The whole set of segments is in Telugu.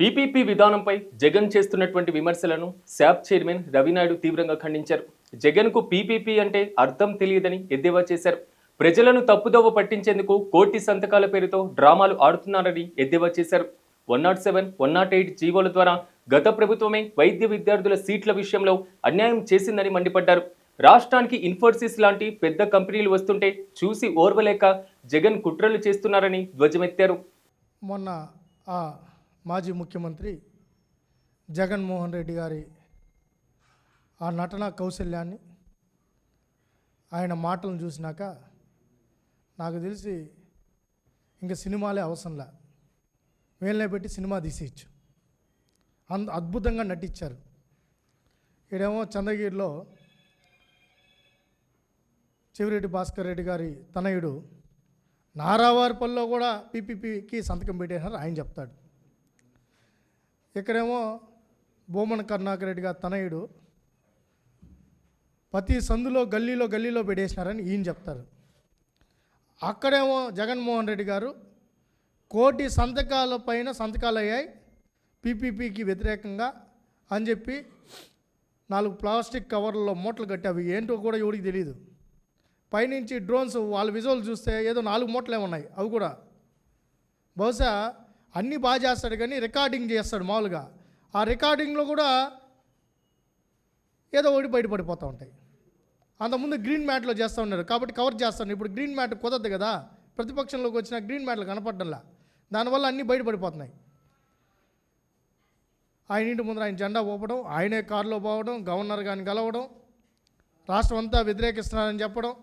పీపీపీ విధానంపై జగన్ చేస్తున్నటువంటి విమర్శలను శాప్ చైర్మన్ రవినాయుడు తీవ్రంగా ఖండించారు. జగన్కు పీపీపీ అంటే అర్థం తెలియదని ఎద్దేవా చేశారు. ప్రజలను తప్పుదోవ పట్టించేందుకు కోటి సంతకాల పేరుతో డ్రామాలు ఆడుతున్నారని ఎద్దేవా చేశారు. One nought seven one nought eight జీవోల ద్వారా గత ప్రభుత్వమే వైద్య విద్యార్థుల సీట్ల విషయంలో అన్యాయం చేసిందని మండిపడ్డారు. రాష్ట్రానికి ఇన్ఫోసిస్ లాంటి పెద్ద కంపెనీలు వస్తుంటే చూసి ఓర్వలేక జగన్ కుట్రలు చేస్తున్నారని ధ్వజమెత్తారు. మొన్న మాజీ ముఖ్యమంత్రి జగన్మోహన్ రెడ్డి గారి ఆ నటన కౌశల్యాన్ని ఆయన మాటలను చూసినాక నాకు తెలిసి ఇంకా సినిమాలే అవసరంలే. వేలనే పెట్టి సినిమా తీసేయచ్చు. అంత అద్భుతంగా నటించారు. ఈడేమో చంద్రగిరిలో చెవిరెడ్డి భాస్కర్ రెడ్డి గారి తనయుడు నారావారిపల్లిలో కూడా పీపీపీకి సంతకం పెట్టేసినారు ఆయన చెప్తాడు. ఇక్కడేమో బొమ్మన కర్ణాకర్ రెడ్డి గారు తనయుడు. ప్రతి సందులో గల్లీలో గల్లీలో పెట్టేసినారని ఈయన చెప్తారు. అక్కడేమో జగన్మోహన్ రెడ్డి గారు కోటి సంతకాల పైన సంతకాలు అయ్యాయి పీపీపీకి వ్యతిరేకంగా అని చెప్పి నాలుగు ప్లాస్టిక్ కవర్లలో మూటలు కట్టి అవి ఏంటో కూడా ఎవరికి తెలియదు పైనుంచి డ్రోన్స్ వాళ్ళ విజువల్ చూస్తే ఏదో నాలుగు మూటలే ఉన్నాయి అవి కూడా. బహుశా అన్నీ బాగా చేస్తాడు కానీ రికార్డింగ్ చేస్తాడు మామూలుగా. ఆ రికార్డింగ్లో కూడా ఏదో ఒకటి బయటపడిపోతూ ఉంటాయి. అంతకుముందు గ్రీన్ మ్యాట్లో చేస్తూ ఉన్నారు. కాబట్టి కవర్ చేస్తాను. ఇప్పుడు గ్రీన్ మ్యాట్ కుదరదు కదా. ప్రతిపక్షంలోకి వచ్చిన గ్రీన్ మ్యాట్లు కనపడడంలా. దానివల్ల అన్నీ బయటపడిపోతున్నాయి. ఆయన ఇంటి ముందర ఆయన జెండా ఊపడం ఆయనే కారులో పోవడం గవర్నర్ గారిని కలవడం రాష్ట్రం అంతా వ్యతిరేకిస్తున్నారని చెప్పడం.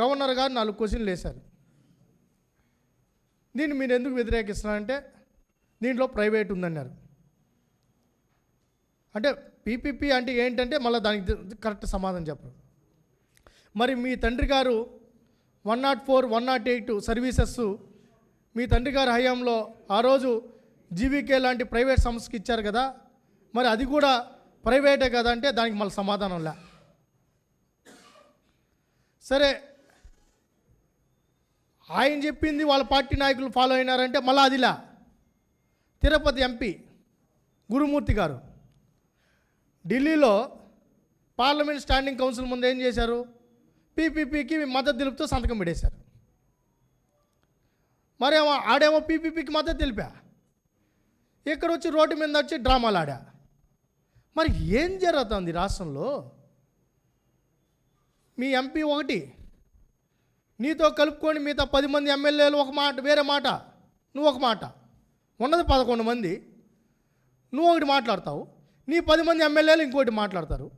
గవర్నర్ గారు నాలుగు క్వశ్చన్లు వేశారు. దీన్ని మీరు ఎందుకు వ్యతిరేకిస్తున్నారంటే దీంట్లో ప్రైవేట్ ఉందన్నారు. అంటే పీపీపీ అంటే ఏంటంటే మళ్ళీ దానికి కరెక్ట్ సమాధానం చెప్పరు. మరి మీ తండ్రి గారు one nought four one nought eight services మీ తండ్రి గారి హయాంలో ఆ రోజు జీవీకే లాంటి ప్రైవేట్ సంస్థకి ఇచ్చారు కదా మరి అది కూడా ప్రైవేటే కదా అంటే దానికి మళ్ళీ సమాధానం లే. సరే ఆయన చెప్పింది వాళ్ళ పార్టీ నాయకులు ఫాలో అయినారంటే మళ్ళీ అదిలా. తిరుపతి ఎంపీ గురుమూర్తి గారు. ఢిల్లీలో పార్లమెంట్ స్టాండింగ్ కౌన్సిల్ ముందు ఏం చేశారు? పీపీపీకి మద్దతు తెలుపుతూ సంతకం పెట్టేశారు. మరేమో ఆడేమో పీపీపీకి మద్దతు తెలిపా? ఇక్కడ వచ్చి రోడ్డు మీద వచ్చి డ్రామాలు ఆడా? మరి ఏం జరుగుతుంది రాష్ట్రంలో? మీ ఎంపీ ఒకటి నీతో కలుపుకొని మిగతా పది మంది ఎమ్మెల్యేలు ఒక మాట వేరే మాట నువ్వు ఒక మాట. ఉన్నది పదకొండు మంది. నువ్వు ఒకటి మాట్లాడతావు నీ పది మంది ఎమ్మెల్యేలు ఇంకోటి మాట్లాడతారు.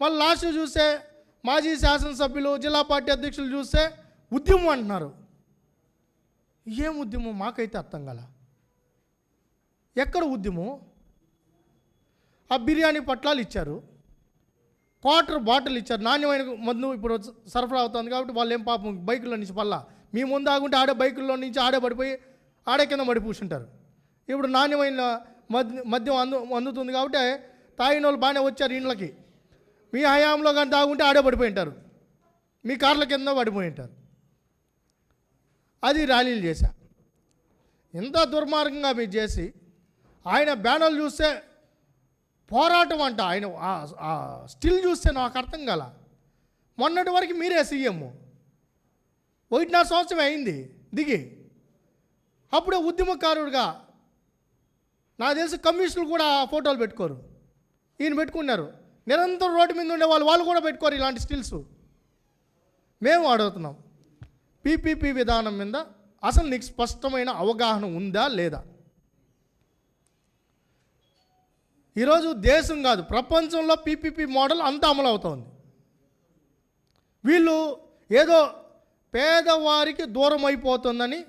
మళ్ళీ లాస్ట్ చూస్తే మాజీ శాసనసభ్యులు జిల్లా పార్టీ అధ్యక్షులు చూస్తే ఉద్యమం అంటున్నారు. ఏం ఉద్యమం? మాకైతే అర్థం కల. ఎక్కడ ఉద్యమం? ఆ బిర్యానీ పట్లాలు ఇచ్చారు. క్వార్టర్ బాటిల్ ఇచ్చారు. నాణ్యమైన మందు ఇప్పుడు సరఫరా అవుతుంది కాబట్టి వాళ్ళు ఏం పాపం బైకుల్లో నుంచి పల్లా. మీ ముందు ఆగుంటే ఆడే బైకుల్లో నుంచి ఆడే పడిపోయి ఆడే కింద మడి పూసుంటారు ఇప్పుడు నాణ్యమైన మద్య మద్యం అందు అందుతుంది కాబట్టి తాగిన వాళ్ళు బాగానే వచ్చారు ఇండ్లకి. మీ హయాంలో కానీ తాగుంటే ఆడే పడిపోయి ఉంటారు. మీ కార్ల కింద పడిపోయి ఉంటారు. అది ర్యాలీలు చేశా. ఇంత దుర్మార్గంగా మీరు చేసి ఆయన బ్యానర్లు చూస్తే పోరాటం అంట. ఆయన ఆ- స్టిల్ చూస్తే నాకు అర్థం కల. మొన్నటి వరకు మీరే సీఎం. ఒకటిన్నర సంవత్సరం అయింది. దిగి. అప్పుడే ఉద్యమకారుడుగా నాకు తెలిసి కమ్యూనిస్టులు కూడా ఫోటోలు పెట్టుకోరు. ఈయన పెట్టుకున్నారు. నిరంతరం రోడ్డు మీద ఉండే వాళ్ళు వాళ్ళు కూడా పెట్టుకోరు ఇలాంటి స్టిల్స్. మేము అడుగుతున్నాం పీపీపీ విధానం మీద అసలు నీకు స్పష్టమైన అవగాహన ఉందా లేదా? ఈరోజు దేశం కాదు ప్రపంచంలో పీపీపీ మోడల్ అంతా అమలు అవుతోంది వీళ్ళు ఏదో పేదవారికి దూరం అయిపోతుందని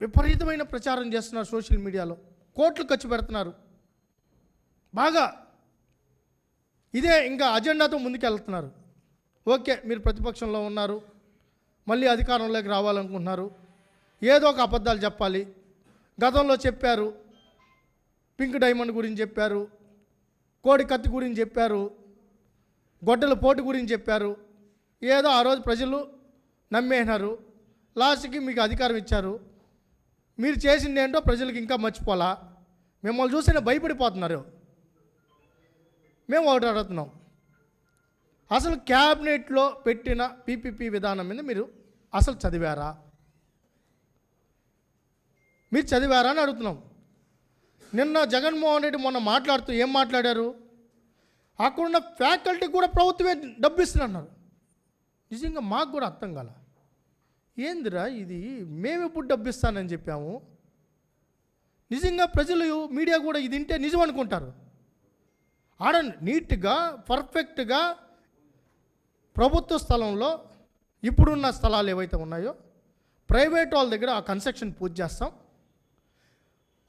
విపరీతమైన ప్రచారం చేస్తున్నారు సోషల్ మీడియాలో. కోట్లు ఖర్చు పెడుతున్నారు. బాగా ఇదే ఇంకా అజెండాతో ముందుకెళ్తున్నారు. ఓకే మీరు ప్రతిపక్షంలో ఉన్నారు. మళ్ళీ అధికారంలోకి రావాలనుకుంటున్నారు. ఏదో ఒక అబద్ధాలు చెప్పాలి. గతంలో చెప్పారు. పింక్ డైమండ్ గురించి చెప్పారు. కోడి కత్తి గురించి చెప్పారు గొడ్డల పోటు గురించి చెప్పారు. ఏదో ఆ రోజు ప్రజలు నమ్మేసినారు. లాస్ట్కి మీకు అధికారం ఇచ్చారు. మీరు చేసింది ఏంటో ప్రజలకు ఇంకా మర్చిపోలా. మిమ్మల్ని చూస్తేనే భయపడిపోతున్నారు. మేము ఒకటి అడుగుతున్నాం. అసలు క్యాబినెట్లో పెట్టిన పీపీపీ విధానం మీద మీరు అసలు చదివారా? మీరు చదివారా అని అడుగుతున్నాం. నిన్న జగన్మోహన్ రెడ్డి మొన్న మాట్లాడుతూ ఏం మాట్లాడారు? అక్కడున్న ఫ్యాకల్టీ కూడా ప్రభుత్వమే డబ్బు ఇస్తున్నారు నిజంగా మాకు కూడా అర్థం కాల. ఏందిరా ఇది? మేము ఎప్పుడు డబ్బు ఇస్తానని చెప్పాము? నిజంగా ప్రజలు మీడియా కూడా ఇది వింటే నిజం అనుకుంటారు. ఆడ నీట్గా పర్ఫెక్ట్గా ప్రభుత్వ స్థలంలో ఇప్పుడున్న స్థలాలు ఏవైతే ఉన్నాయో ప్రైవేట్ వాళ్ళ దగ్గర ఆ కన్స్ట్రక్షన్ పూర్తి చేస్తాం.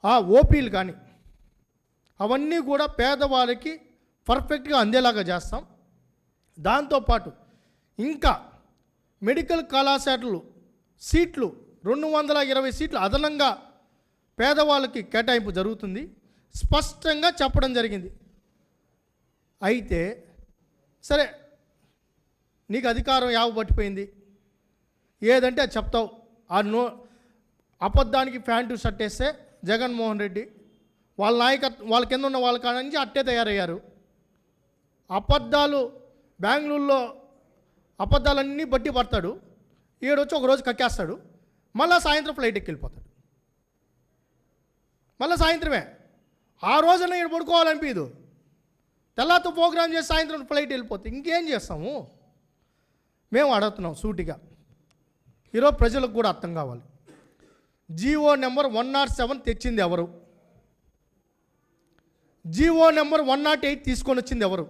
ఆ ఓపీలు కానీ అవన్నీ కూడా పేదవాళ్ళకి పర్ఫెక్ట్గా అందేలాగా చేస్తాం. దాంతోపాటు ఇంకా మెడికల్ కళాశాలలు సీట్లు రెండు వందల ఇరవై సీట్లు అదనంగా పేదవాళ్ళకి కేటాయింపు జరుగుతుంది. స్పష్టంగా చెప్పడం జరిగింది. అయితే సరే నీకు అధికారం యావ పట్టిపోయింది. ఏదంటే అది చెప్తావు. ఆ నో అబద్ధానికి ప్యాంటు షర్ట్ వేస్తే జగన్మోహన్ రెడ్డి వాళ్ళ నాయకత్వం వాళ్ళ కింద ఉన్న వాళ్ళ కాడ నుంచి అట్టే తయారయ్యారు. అబద్ధాలు బెంగళూరులో అబద్ధాలన్నీ బట్టి పడతాడు. ఈడొచ్చి ఒక రోజు కక్కేస్తాడు. మళ్ళీ సాయంత్రం ఫ్లైట్ ఎక్కి వెళ్ళిపోతాడు మళ్ళీ సాయంత్రమే. ఆ రోజున ఈడు పడుకోవాలనిపించదు తెల్లాతో ప్రోగ్రామ్ చేసి సాయంత్రం ఫ్లైట్ వెళ్ళిపోతే ఇంకేం చేస్తాము? మేము అడుగుతున్నాం సూటిగా. ఈరోజు ప్రజలకు కూడా అర్థం కావాలి. GO number one nought seven తెచ్చింది ఎవరు? GO number one nought eight తీసుకొని వచ్చింది ఎవరు?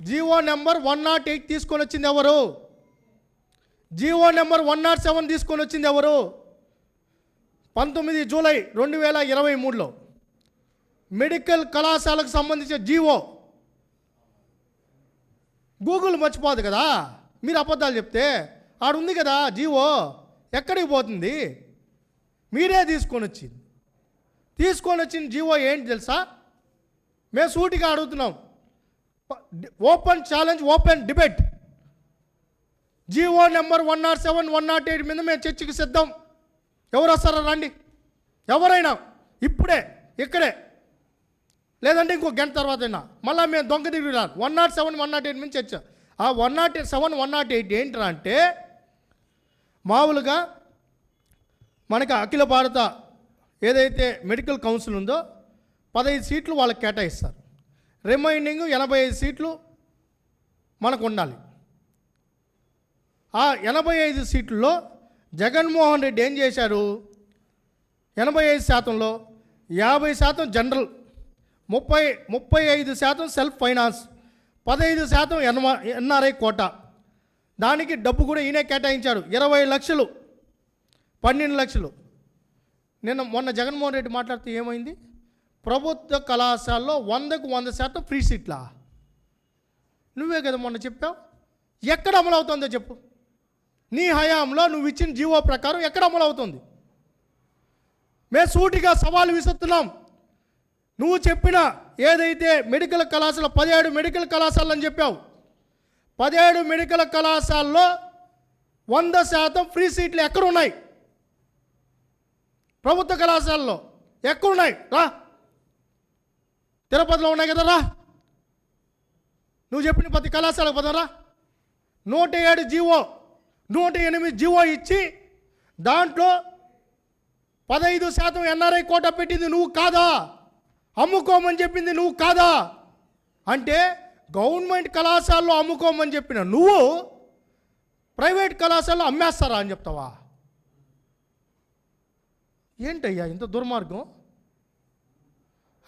GO number one nought eight తీసుకొని వచ్చింది ఎవరు? GO number one nought seven తీసుకొని వచ్చింది ఎవరు? పంతొమ్మిది జూలై రెండు వేల ఇరవై మూడులో మెడికల్ కళాశాలకు సంబంధించిన జీవో గూగుల్ మర్చిపోదు కదా? మీరు అబద్ధాలు చెప్తే ఆడుంది కదా జీవో ఎక్కడికి పోతుంది? మీరే తీసుకొని వచ్చింది. తీసుకొని వచ్చిన జీవో ఏంటి తెలుసా? మేము సూటిగా అడుగుతున్నాం. Open challenge open debate. GO number one nought seven one nought eight మీద మేము చర్చకి సిద్ధం. ఎవరు వస్తారో రండి. ఎవరైనా ఇప్పుడే ఇక్కడే. లేదంటే ఇంకో గంట తర్వాత అయినా మళ్ళీ మేము దొంగ దిగి రాను one nought seven one nought eight మీద చర్చ. ఆ one nought seven one nought eight ఏంటరా అంటే మామూలుగా మనకి అఖిల భారత ఏదైతే మెడికల్ కౌన్సిల్ ఉందో పదహైదు సీట్లు వాళ్ళకి కేటాయిస్తారు. రిమైండింగ్ ఎనభై ఐదు సీట్లు మనకు ఉండాలి. ఆ ఎనభై ఐదు సీట్లలో జగన్మోహన్ రెడ్డి ఏం చేశారు? ఎనభై ఐదు శాతంలో యాభై శాతం జనరల్ ముప్పై ముప్పై ఐదు శాతం సెల్ఫ్ ఫైనాన్స్ పదహైదు శాతం ఎన్ఆర్ఐ కోటా దానికి డబ్బు కూడా ఈయనే కేటాయించాడు. ఇరవై లక్షలు పన్నెండు లక్షలు. నిన్న మొన్న జగన్మోహన్ రెడ్డి మాట్లాడితే ఏమైంది? ప్రభుత్వ కళాశాలలో వందకు వంద శాతం ఫ్రీ సీట్లా? నువ్వే కదా మొన్న చెప్పావు. ఎక్కడ అమలు అవుతుందో చెప్పు. నీ హయాంలో నువ్వు ఇచ్చిన జీవో ప్రకారం ఎక్కడ అమలు అవుతుంది? మేము సూటిగా సవాలు విసురుతున్నాం. నువ్వు చెప్పిన ఏదైతే మెడికల్ కళాశాల పదిహేడు మెడికల్ కళాశాలని అని చెప్పావు. పదిహేడు మెడికల్ కళాశాలలో వంద శాతం ఫ్రీ సీట్లు ఎక్కడున్నాయి? ప్రభుత్వ కళాశాలలో ఎక్కడున్నాయి? రా. తిరుపతిలో ఉన్నాయి కదా రా. నువ్వు చెప్పిన ప్రతి కళాశాలకు పదరా నూట ఏడు జీవో నూట ఎనిమిది జీవో ఇచ్చి దాంట్లో పదహైదు శాతం ఎన్ఆర్ఐ కోట పెట్టింది నువ్వు కాదా? అమ్ముకోమని చెప్పింది నువ్వు కాదా? అంటే గవర్నమెంట్ కళాశాలలో అమ్ముకోమని చెప్పిన నువ్వు ప్రైవేట్ కళాశాలలో అమ్మేస్తారా అని చెప్తావా? ఏంటయ్యా ఇంత దుర్మార్గం?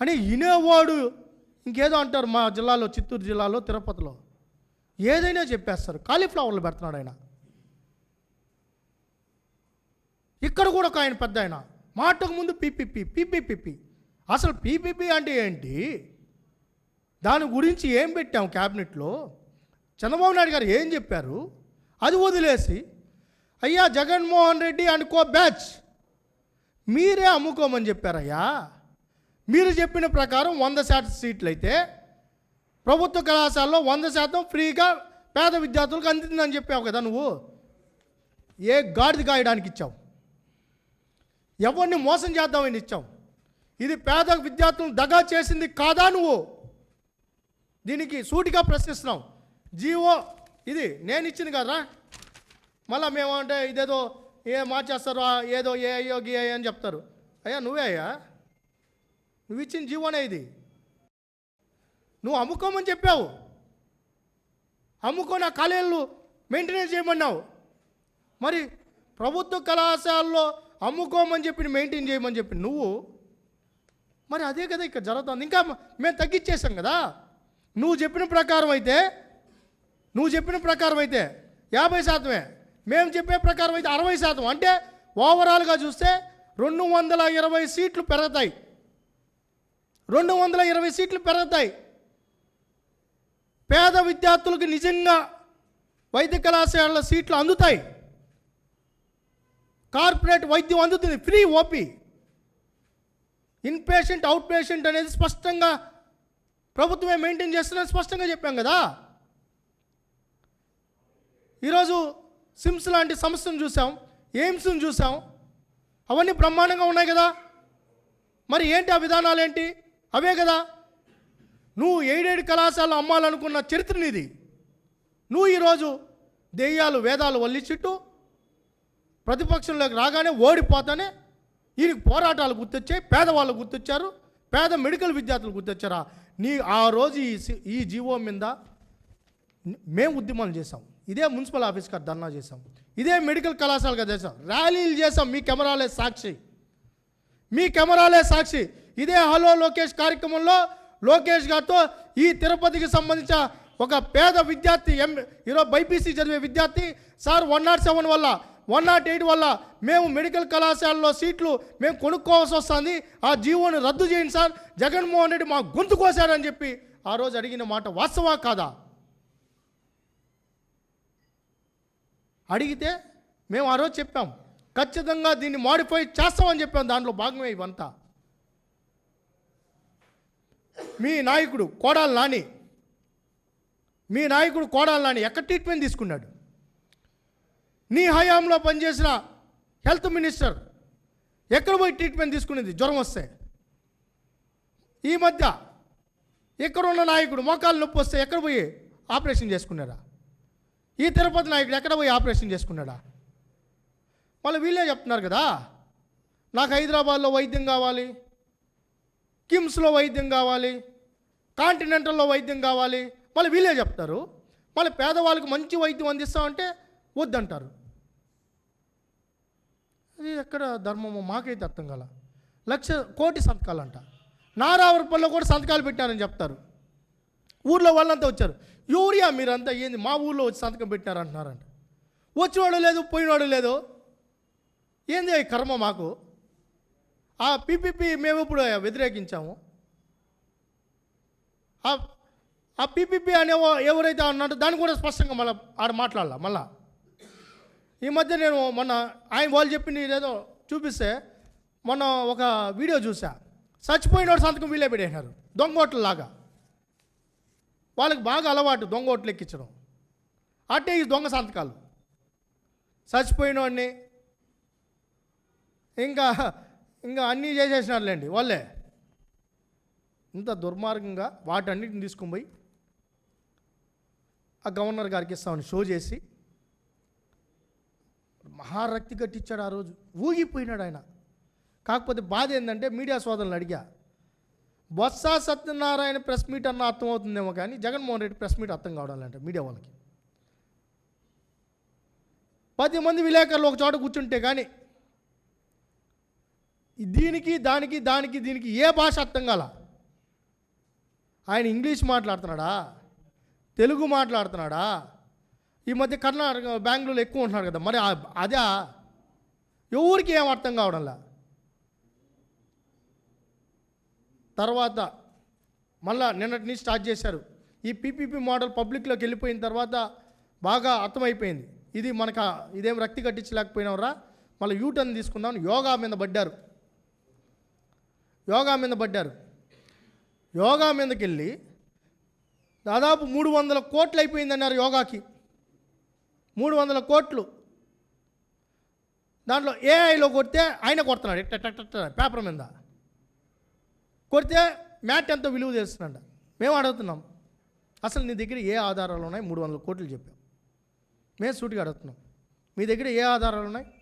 అని వినేవాడు ఇంకేదో అంటారు మా జిల్లాలో చిత్తూరు జిల్లాలో తిరుపతిలో. ఏదైనా చెప్పేస్తారు. కాలీఫ్లవర్లు పెడుతున్నాడు ఆయన. ఇక్కడ కూడా ఒక ఆయన పెద్ద ఆయన. మాటకు ముందు పీపీపీ పీపీపీపీ అసలు పీపీపీ అంటే ఏంటి? దాని గురించి ఏం పెట్టాం క్యాబినెట్లో? చంద్రబాబు నాయుడు గారు ఏం చెప్పారు? అది వదిలేసి అయ్యా జగన్మోహన్ రెడ్డి అనుకో బ్యాచ్. మీరే అమ్ముకోమని చెప్పారయ్యా. మీరు చెప్పిన ప్రకారం వంద శాతం సీట్లు అయితే ప్రభుత్వ కళాశాలలో వంద శాతం ఫ్రీగా పేద విద్యార్థులకు అందుతుందని చెప్పావు కదా నువ్వు. ఏ గాడిది కాయడానికి ఇచ్చావు? ఎవరిని మోసం చేద్దామని ఇచ్చాం ఇది పేద విద్యార్థులను దగా చేసింది కాదా నువ్వు? దీనికి సూటిగా ప్రశ్నిస్తున్నాం. జీవో ఇది నేను ఇచ్చింది కదరా. మళ్ళీ మేము అంటే ఇదేదో ఏ మార్చేస్తారు ఏదో ఏ అయ్యో గి అయ్యో అని చెప్తారు. అయ్యా నువ్వే అయ్యా? నువ్వు ఇచ్చిన జీవోనే ఇది. నువ్వు అమ్ముకోమని చెప్పావు. అమ్ముకొని ఆ కాలేజీలు మెయింటెనెన్స్ చేయమన్నావు. మరి ప్రభుత్వ కళాశాలలో అమ్ముకోమని చెప్పి మెయింటైన్ చేయమని చెప్పి నువ్వు మరి అదే కదా ఇక్కడ జరుగుతుంది. ఇంకా మేము తగ్గించేసాం కదా. నువ్వు చెప్పిన ప్రకారం అయితే నువ్వు చెప్పిన ప్రకారం అయితే యాభై శాతమే. మేము చెప్పే ప్రకారం అయితే అరవై శాతం. అంటే ఓవరాల్గా చూస్తే రెండు వందల ఇరవై సీట్లు పెరుగుతాయి. రెండు వందల ఇరవై సీట్లు పెరుగుతాయి. పేద విద్యార్థులకు నిజంగా వైద్య కళాశాలల సీట్లు అందుతాయి. కార్పొరేట్ వైద్యం అందుతుంది. Free OP. In patient out patient అనేది స్పష్టంగా ప్రభుత్వమే మెయింటైన్ చేస్తుందని స్పష్టంగా చెప్పాం కదా. ఈరోజు సిమ్స్ లాంటి సంస్థను చూసాం ఎయిమ్స్ను చూసాం. అవన్నీ బ్రహ్మాండంగా ఉన్నాయి కదా. మరి ఏంటి ఆ విధానాలు ఏంటి అవే కదా. నువ్వు ఏడేడు కళాశాలలో అమ్మాలనుకున్న చరిత్ర నీది. నువ్వు ఈరోజు దెయ్యాలు వేదాలు వల్లిచిట్టు ప్రతిపక్షంలోకి రాగానే ఓడిపోతానే ఈయనకి పోరాటాలు గుర్తొచ్చాయి పేదవాళ్ళు గుర్తొచ్చారు. పేద మెడికల్ విద్యార్థులు గుర్తొచ్చారా? నీ ఆ రోజు ఈ ఈ జీవో మీద మేము ఉద్యమాలు చేసాం ఇదే మున్సిపల్ ఆఫీస్ గారు ధర్నా చేసాం ఇదే మెడికల్ కళాశాలగా చేసాం ర్యాలీలు చేసాం మీ కెమెరాలే సాక్షి. మీ కెమెరాలే సాక్షి. ఇదే హలో లోకేష్ కార్యక్రమంలో లోకేష్ గారితో ఈ తిరుపతికి సంబంధించిన ఒక పేద విద్యార్థి ఎం ఈరోజు బైపీసీ చదివే విద్యార్థి సార్ వన్ నాట్ సెవెన్ వల్ల వన్ నాట్ ఎయిట్ వల్ల మేము మెడికల్ కళాశాలలో సీట్లు మేము కొనుక్కోవాల్సి వస్తుంది. ఆ జీవోని రద్దు చేయండి సార్. జగన్మోహన్ రెడ్డి మా గొంతు కోసారని చెప్పి ఆ రోజు అడిగిన మాట వాస్తవా కాదా? అడిగితే మేము ఆ రోజు చెప్పాం. ఖచ్చితంగా దీన్ని మాడిఫై చేస్తామని చెప్పాం. దాంట్లో భాగమే ఇవంతా. మీ నాయకుడు కోడాల నాని. మీ నాయకుడు కోడాల నాని ఎక్కడ ట్రీట్మెంట్ తీసుకున్నాడు? నీ హయాంలో పనిచేసిన హెల్త్ మినిస్టర్ ఎక్కడ పోయి ట్రీట్మెంట్ తీసుకునేది? జ్వరం వస్తే. ఈ మధ్య ఇక్కడ ఉన్న నాయకుడు మోకాలు నొప్పి వస్తే ఎక్కడ పోయి ఆపరేషన్ చేసుకున్నాడా? ఈ తిరుపతి నాయకుడు ఎక్కడ పోయి ఆపరేషన్ చేసుకున్నాడా? మళ్ళీ వీళ్ళే చెప్తున్నారు కదా నాకు హైదరాబాద్లో వైద్యం కావాలి కిమ్స్లో వైద్యం కావాలి కాంటినెంటల్లో వైద్యం కావాలి మళ్ళీ వీళ్ళే చెప్తారు. మళ్ళీ పేదవాళ్ళకి మంచి వైద్యం అందిస్తామంటే వద్దంటారు. ఇది ఎక్కడ ధర్మము మాకైతే అర్థం కల. లక్ష కోటి సంతకాలంట. నారావరపల్లిలో కూడా సంతకాలు పెట్టారని చెప్తారు. ఊర్లో వాళ్ళంతా వచ్చారు. యూరియా మీరంతా ఏంది? మా ఊర్లో వచ్చి సంతకం పెట్టినారంటున్నారంట. వచ్చినవాడు లేదు పోయినవాడు లేదు. ఏంది కర్మ మాకు? ఆ పీపీపీ మేము ఇప్పుడు వ్యతిరేకించాము. ఆ- పీపీపీ అనే ఎవరైతే అన్నాడో దాన్ని కూడా స్పష్టంగా మళ్ళీ ఆడ మాట్లాడాల? మళ్ళా? ఈ మధ్య నేను మొన్న ఆయన వాళ్ళు చెప్పింది ఏదో చూపిస్తే మొన్న ఒక వీడియో చూసా చచ్చిపోయినోడు సంతకం వీలే పెట్టేసినారు. దొంగోట్లలాగా వాళ్ళకి బాగా అలవాటు దొంగ ఓట్లు ఎక్కించడం. అట్టే ఈ దొంగ సంతకాలు. చచ్చిపోయినోడిని ఇంకా ఇంకా అన్నీ చేసేసినారులేండి వాళ్ళే. ఇంత దుర్మార్గంగా వాటన్నిటిని తీసుకొని పోయి ఆ గవర్నర్ గారికి ఇస్తామని షో చేసి మహారక్తి కట్టించాడు ఆ రోజు. ఊగిపోయినాడు ఆయన. కాకపోతే బాధ ఏంటంటే మీడియా సోదరులు అడిగా. బొత్స సత్యనారాయణ ప్రెస్ మీట్ అన్న అర్థమవుతుందేమో కానీ జగన్మోహన్ రెడ్డి ప్రెస్ మీట్ అర్థం కావడాలంటే మీడియా వాళ్ళకి. పది మంది విలేకరులు ఒక చోట కూర్చుంటే కానీ దీనికి దానికి దానికి దీనికి ఏ భాష అర్థం కాల? ఆయన ఇంగ్లీష్ మాట్లాడుతున్నాడా? తెలుగు మాట్లాడుతున్నాడా? ఈ మధ్య కర్ణాటక బెంగళూరులో ఎక్కువ ఉంటున్నారు కదా. మరి అదే ఎవరికి ఏం అర్థం కావడంలా? తర్వాత మళ్ళా నిన్నటి నుంచి స్టార్ట్ చేశారు. ఈ పీపీపీ మోడల్ పబ్లిక్లోకి వెళ్ళిపోయిన తర్వాత బాగా అర్థమైపోయింది. ఇది మనకు ఇదేం రక్తి కట్టించలేకపోయినావురా? మళ్ళీ యూటర్న్ తీసుకుందాం యోగా మీద పడ్డారు. యోగా మీద పడ్డారు. యోగా మీదకి వెళ్ళి దాదాపు మూడు వందల కోట్లు అయిపోయిందన్నారు యోగాకి. మూడు వందల కోట్లు. దాంట్లో ఏఐలో కొడితే ఆయన కొడుతున్నాడు. ఎట్ట పేపర్ మీద. కొడితే మ్యాట్ ఎంతో విలువ చేస్తున్నాడు మేము అడుగుతున్నాం. అసలు నీ దగ్గర ఏ ఆధారాలు ఉన్నాయి? మూడు వందల కోట్లు చెప్పాం. మేము సూటిగా అడుగుతున్నాం. మీ దగ్గర ఏ ఆధారాలు ఉన్నాయి?